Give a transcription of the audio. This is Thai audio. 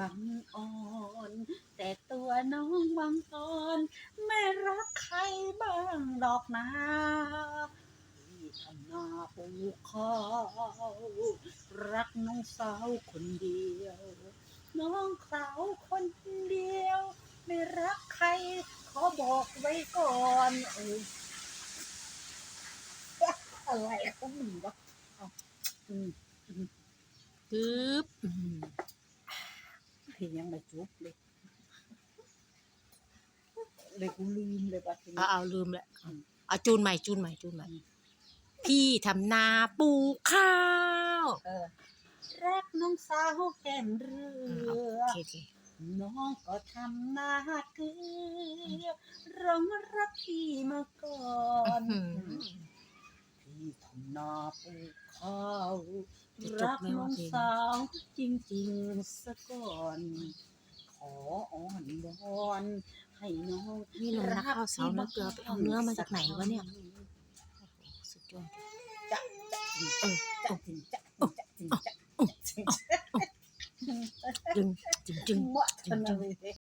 บังอ่อนแต่ตัวน้องบังอ่อนไม่รักใครบ้างดอกนาที่ทำนาปลูกข้าวรักน้องสาวคนเดียว น้องสาวคนเดียว ไม่รักใครขอบอกไว้ก่อนเอออะไรก็มึงวะอาอืมปึ๊บ อืมเพลงยังไม่จบเลยเลยกูลืมเลยป่ะทีเอานี้เอาลืมแหละเอาจูนใหม่จูนใหม่จูนใหม่ พี่ทำนาปลูกข้าวเออรักน้องสาวแก้มเรืโออ เคโอเคน้องก็ทำนาเกลือร้องรักพี่มาก่อน อื้อหือพี่ทำนาปลูกข้ารักน้องสาวจริงๆสะก่อน ขออ้อนวอนให้น้องนี่ลงนักข้าวเสาเนื้อเกลือไปเอาเนื้อมาจากไหนวะเนี่ยสุดยอดจะจะเออจะจริงจะจะจริงจะจะจริงจึงจึงจึง